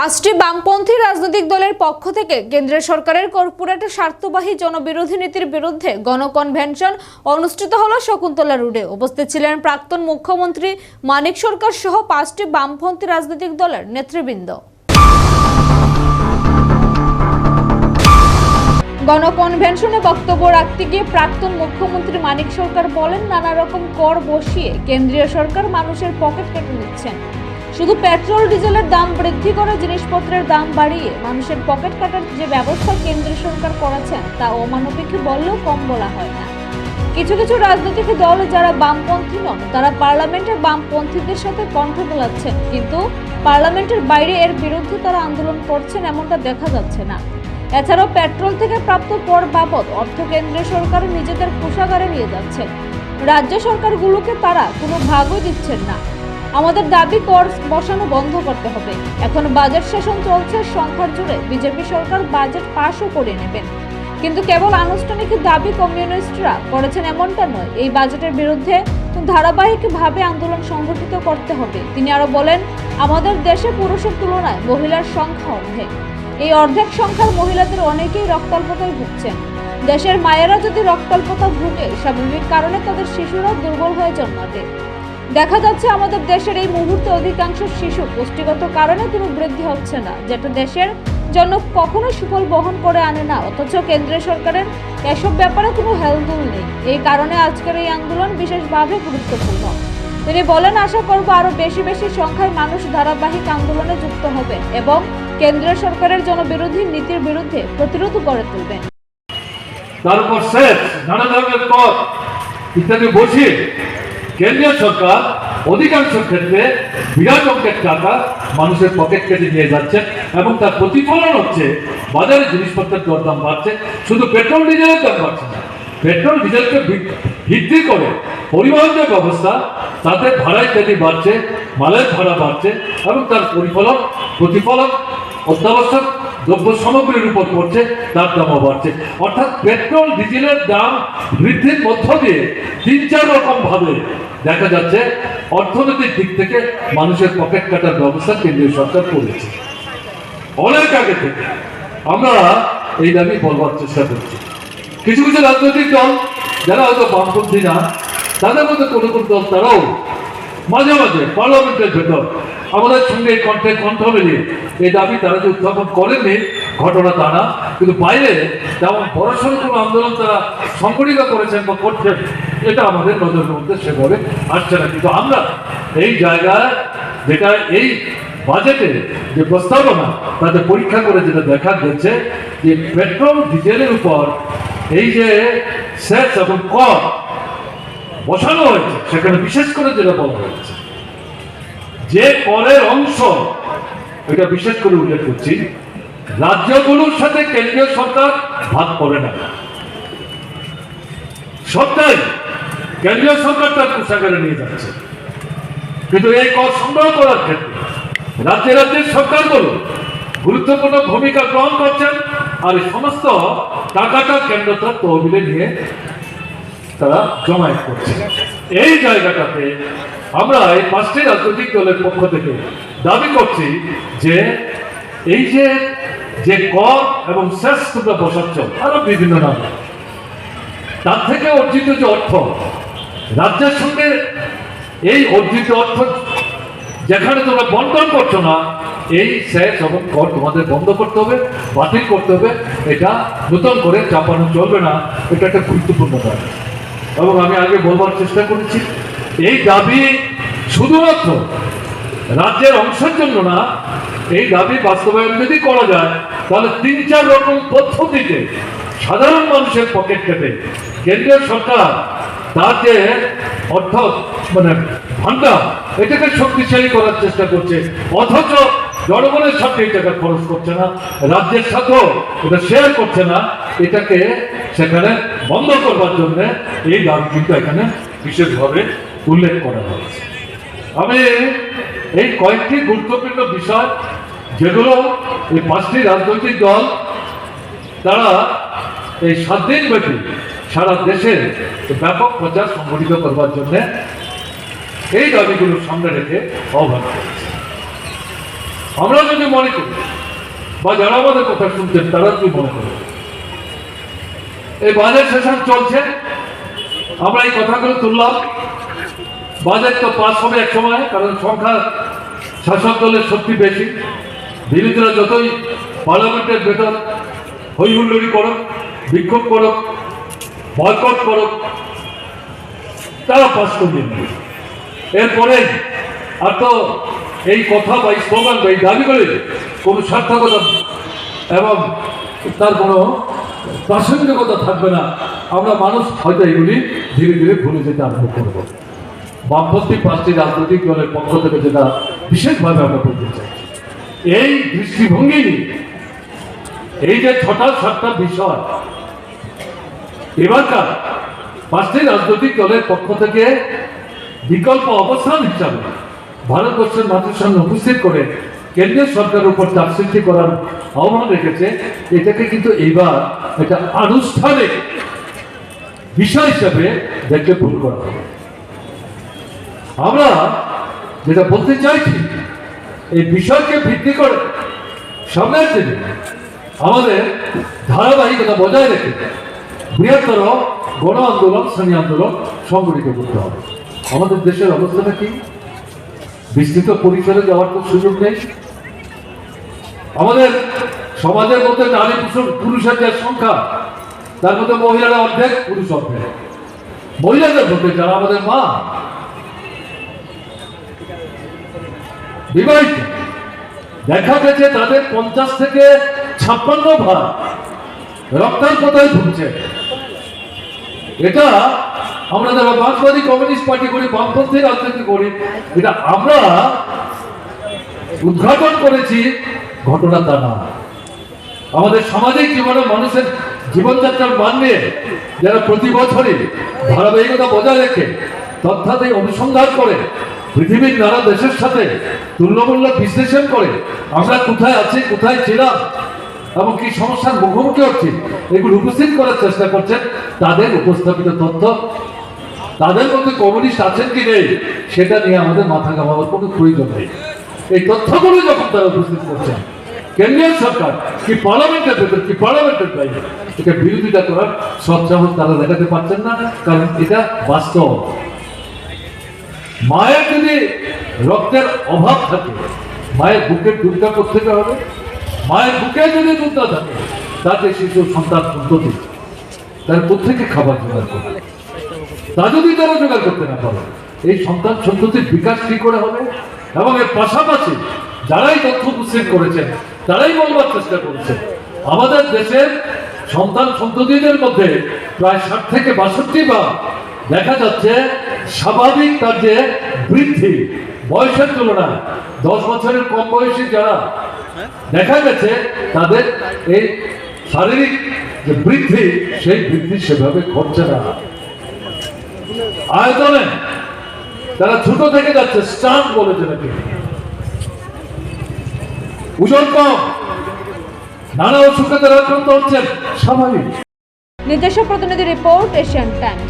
পাঁচটি বামপন্থী রাজনৈতিক দলের পক্ষ থেকে কেন্দ্রীয় সরকারের কর্পোরেট স্বার্থবাহী জনবিরোধী নীতির বিরুদ্ধে গণকনভেনশন অনুষ্ঠিত হল শকুন্তলা রোডে। উপস্থিত ছিলেন প্রাক্তন মুখ্যমন্ত্রী মানিক সরকার সহ পাঁচটি বামপন্থী রাজনৈতিক দলের নেতৃবৃন্দ। গণকনভেনশনে বক্তব্য রাখতে গিয়ে প্রাক্তন মুখ্যমন্ত্রী মানিক সরকার বলেন, নানা রকম কর বসিয়ে কেন্দ্রীয় সরকার মানুষের পকেট কেটে নিচ্ছেন। শুধু পেট্রোল, ডিজেলের দাম বৃদ্ধি করে জিনিসপত্রের দাম বাড়িয়ে মানুষের পকেট কাটার যে ব্যবস্থা কেন্দ্রীয় সরকার করেছেন, তা অমানবিক বললেও কম বলা হয় না। কিছু কিছু রাজনৈতিক দল যারা বামপন্থী নন, তারা পার্লামেন্টে বামপন্থীদের সাথে কণ্ঠ মেলাচ্ছেন। কিন্তু পার্লামেন্টের বাইরে এর বিরুদ্ধে তারা আন্দোলন করছেন এমনটা দেখা যাচ্ছে না। এছাড়াও পেট্রোল থেকে প্রাপ্ত কর বাবদ অর্থ কেন্দ্রীয় সরকার নিজেদের কোষাগারে নিয়ে যাচ্ছেন রাজ্য সরকারগুলোকে তারা কোনো ভাগও দিচ্ছেন না। আমাদের দাবি কর বসানো বন্ধ করতে হবে। এখন বাজেট সেশন চলছে, সংখ্যার জুড়ে বিজেপি সরকার বাজেট পাশও করে নেবেন। কিন্তু কেবল আনুষ্ঠানিক দাবি কমিউনিস্টরা করেছেন এমনটা নয়। এই বাজেটের বিরুদ্ধে ধারাবাহিকভাবে আন্দোলন সংগঠিত করতে হবে। তিনি আরও বলেন, আমাদের দেশে পুরুষের তুলনায় মহিলার সংখ্যা অর্ধেক। এই অর্ধেক সংখ্যার মহিলাদের অনেকেই রক্তাল্পতায় ভুগছেন। দেশের মায়েরা যদি রক্তাল্পতা ভুগে, স্বাভাবিক কারণে তাদের শিশুরা দুর্বল হয়ে জন্মাবে। দেখা যাচ্ছে আমাদের দেশের এই মুহূর্তে অধিকাংশ শিশু পুষ্টিগত কারণে কোনো বৃদ্ধি হচ্ছে না। যেটা দেশের জন্য কখনো সুফল বহন করে আনে না, অথচ কেন্দ্রীয় সরকারের এসব ব্যাপারে কোনো হেলদুল নেই। এই কারণে আজকের এই আন্দোলন বিশেষভাবে গুরুত্বপূর্ণ। তিনি বলেন, আশা করব আরও বেশি বেশি সংখ্যায় মানুষ ধারাবাহিক আন্দোলনে যুক্ত হবে এবং কেন্দ্রীয় সরকারের জনবিরোধী নীতির বিরুদ্ধে প্রতিরোধ গড়ে তুলবেন তার উপর সেচ নানা ধরনের কর ইত্যাদি বসিয়ে কেন্দ্রীয় সরকার অধিকাংশ ক্ষেত্রে বিরাট অঙ্কের টাকা মানুষের পকেট কেটে নিয়ে যাচ্ছে এবং তার প্রতিফলন হচ্ছে বাজারে জিনিসপত্রের দরদাম বাড়ছে। শুধু পেট্রোল ডিজেলের দাম বাড়ছে না পেট্রোল ডিজেলকে ভিত্তি করে পরিবহন যে ব্যবস্থা, তাতে ভাড়া ইত্যাদি বাড়ছে, মালের ভাড়া বাড়ছে এবং তার পরিফলন, প্রতিফলন অত্যাবশ্যক। দ্রব্য সামগ্রীর উপর পড়ছে, তার দামও বাড়ছে। অর্থাৎ পেট্রোল, ডিজেলের দাম বৃদ্ধির মধ্য দিয়ে তিন চার রকম ভাবে দেখা যাচ্ছে, অর্থনৈতিক দিক থেকে মানুষের পকেট কাটার ব্যবস্থা কেন্দ্রীয় সরকার করেছে। অনেক আগে থেকে আমরা এই দাবি বলবার চেষ্টা করছি। কিছু কিছু রাজনৈতিক দল, যারা হয়তো বামপন্থী না, তাদের মধ্যে কোনো কোনো দল তারাও মাঝে মাঝে পার্লামেন্টের ভেতর আমাদের সঙ্গে এই কণ্ঠে কণ্ঠ মিলিয়ে এই দাবি তারা যে উত্থাপন করেননি, ঘটনা তা না। কিন্তু বাইরে যেমন বড়সড় কোনো আন্দোলন তারা সংগঠিত করেছেন বা করছেন, এটা আমাদের নজরের মধ্যে সেভাবে আসছে না। কিন্তু আমরা এই জায়গায় যেটা এই বাজেটে যে প্রস্তাবনা, তাতে পরীক্ষা করে যেটা দেখা গেছে যে পেট্রোল, ডিজেলের উপর এই যে সেচ এবং কর বসানো হয়েছে, সেখানে বিশেষ করে যেটা বলা হয়েছে যে করের অংশ, এটা বিশেষ করে উল্লেখ করছি, রাজ্যগুলোর সাথে কেন্দ্রীয় সরকার ভাগ করে না। সবটাই কেন্দ্রীয় সরকার তার কোষাগারে নিয়ে যাচ্ছে। কিন্তু এই কর সংগ্রহ করার ক্ষেত্রে রাজ্যে রাজ্যের সরকারগুলো গুরুত্বপূর্ণ ভূমিকা গ্রহণ করছেন আর সমস্ত টাকাটা কেন্দ্র তার তহবিলে নিয়ে তারা জমায়েত করছে। এই জায়গাটাতে আমরা এই পাঁচটি রাজনৈতিক দলের পক্ষ থেকে দাবি করছি যে এই যে যে কর এবং শেষ তোমরা বসাচ্ছ, আরও বিভিন্ন নামে। তার থেকে অর্জিত যে অর্থ, রাজ্যের সঙ্গে এই অর্জিত অর্থ যেখানে তোমরা বন্টন করছ না, এই সেচ এবং কর তোমাদের বন্ধ করতে হবে, বাতিল করতে হবে। এটা নতুন করে চাপানো চলবে না। এটা একটা গুরুত্বপূর্ণ দাবি এবং আমি আগে বলবার চেষ্টা করেছি, এই দাবি শুধুমাত্র রাজ্যের অংশের জন্য না, এই দাবি বাস্তবায়ন যদি করা যায়, তাহলে তিন চার রকম পদ্ধতিতে সাধারণ মানুষের পকেট কেটে কেন্দ্রীয় সরকার তার যে অর্থ মানে ভান্ডার এটাকে শক্তিশালী করার চেষ্টা করছে। অথচ জনগণের সাথে এই টাকা খরচ করছে না, রাজ্যের সাথেও এটা শেয়ার করছে না, এটাকে সেখানে বন্ধ করবার জন্য এই দাবি কিন্তু এখানে বিশেষভাবে উল্লেখ করা হয়েছে। আমি এই কয়েকটি গুরুত্বপূর্ণ বিষয় যেগুলো এই পাঁচটি রাজনৈতিক দল, তারা এই সাত দিন ব্যাপী সারা দেশে ব্যাপক প্রচার সংগঠিত করবার জন্য এই দাবিগুলো সামনে রেখে করেছে। আমরা যদি মনে করি বা যারা আমাদের কথা শুনছেন, তারা যদি মনে করে এই বাজেট সেশন চলছে। আমরা এই কথাগুলো তুললাম। বাজেট তো পাস হবে এক সময়, কারণ সংখ্যা শাসক দলের শক্তি বেশি। বিরোধীরা যতই পার্লামেন্টের ভেতর হই হুল্লোড়ি করুক, বিক্ষোভ করুক, বয়কট করুক, তারা পাস করে নেবে এরপরে আর তো এই কথা বা এই স্লোগান বা এই দাবিগুলি কোনো সার্থকতা এবং তার কোনো প্রাসঙ্গিকতা থাকবে না। আমরা মানুষ হয়তো এগুলি ধীরে ধীরে ভুলে যেতে আরম্ভ করব। বামপন্থী পাঁচটি রাজনৈতিক দলের পক্ষ থেকে যেটা বিশেষভাবে আমরা বলতে চাই, এই দৃষ্টিভঙ্গি এই যে ছটা সাতটা বিষয়, এবারকার পাঁচটি রাজনৈতিক দলের পক্ষ থেকে বিকল্প অবস্থান হিসাবে ভারতবর্ষের মানুষের সামনে উপস্থিত করে কেন্দ্রীয় সরকারের উপর চাপ সৃষ্টি করার আহ্বান রেখেছে, এটাকে কিন্তু এইবার একটা আনুষ্ঠানিক বিষয় হিসাবে দেখতে ভুল করা হবে। আমরা যেটা বলতে চাইছি, এই বিষয়কে ভিত্তি করে সামনের দিনে আমাদের ধারাবাহিকতা বজায় রেখে বৃহত্তর গণ আন্দোলন শ্রেণি আন্দোলন সংগঠিত করতে হবে। আমাদের দেশের অবস্থাটা কি? বিস্তৃত পরিসরে যাওয়ার তো সুযোগ নেই। আমাদের সমাজের মধ্যে নারী পুরুষ- পুরুষের যে সংখ্যা, তার মধ্যে মহিলারা অর্ধেক, পুরুষ অর্ধেক। মহিলাদের মধ্যে যারা আমাদের মা, বিবাহিত, দেখা গেছে তাদের পঞ্চাশ থেকে ছাপ্পান্ন ভাগ রক্তাল্পতায় ভুগছে এটা আমরা যারা মার্ক্সবাদী কমিউনিস্ট পার্টি করি, বামপন্থী রাজনীতি করি, এটা আমরা উদ্ঘাটন করেছি, ঘটনা তা না। আমাদের সামাজিক জীবনে মানুষের জীবনযাত্রার মান নিয়ে যারা প্রতি বছরই ধারাবাহিকতা বজায় রেখে তথ্যাদি অনুসন্ধান করে, পৃথিবীর নানা দেশের সাথে তুল্যমূল্য বিশ্লেষণ করে, আমরা কোথায় আছি, কোথায় ছিলাম, এবং কি সমস্যার মুখোমুখি হচ্ছি, এগুলো উপস্থিত করার চেষ্টা করছেন তাদের উপস্থাপিত তথ্য তাদের মধ্যে কমিউনিস্ট আছেন কি নেই, সেটা নিয়ে আমাদের মাথা ঘামাবার কোনো প্রয়োজন নেই। এই তথ্যগুলো যখন তারা উপস্থিত করছেন, কেন্দ্রীয় সরকার, কি পার্লামেন্টের ভেতর, কি পার্লামেন্টের বাইরে এটা বিরোধিতা করার সৎসাহস তারা দেখাতে পারছেন না, কারণ এটা বাস্তব। মায়ের যদি রক্তের অভাব থাকে, মায়ের বুকের দুধটা করতে হবে? মায়ের বুকে যদি দুধ না থাকে, তাতে শিশু সন্তান সন্ততি, তার প্রত্যেকে খাবার জোগাড় করবে? তা যদি তারা জোগাড় করতে না পারে। এই সন্তান সন্ততির বিকাশ কি করে হবে? এবং এর পাশাপাশি যারাই তথ্য উপস্থিত করেছেন, তারাই বলবার চেষ্টা করেছেন, আমাদের দেশের সন্তান সন্ততিদের মধ্যে প্রায় ষাট থেকে বাষট্টি বা দেখা যাচ্ছে স্বাভাবিক তার যে বৃদ্ধি, বয়সের তুলনায় দশ বছরের কম বয়সী যারা দেখা গেছে, তাদের এই শারীরিক যে বৃদ্ধি, সেই বৃদ্ধি সেভাবে ঘটছে না। আয়তনে। তারা ছোট থেকে যাচ্ছে, স্টান বলে যেটাকে। ওজন কম। নানা অসুখে তারা আক্রান্ত হচ্ছেন স্বাভাবিক। নিজস্ব প্রতিনিধি রিপোর্ট, এশিয়ান টাইমস।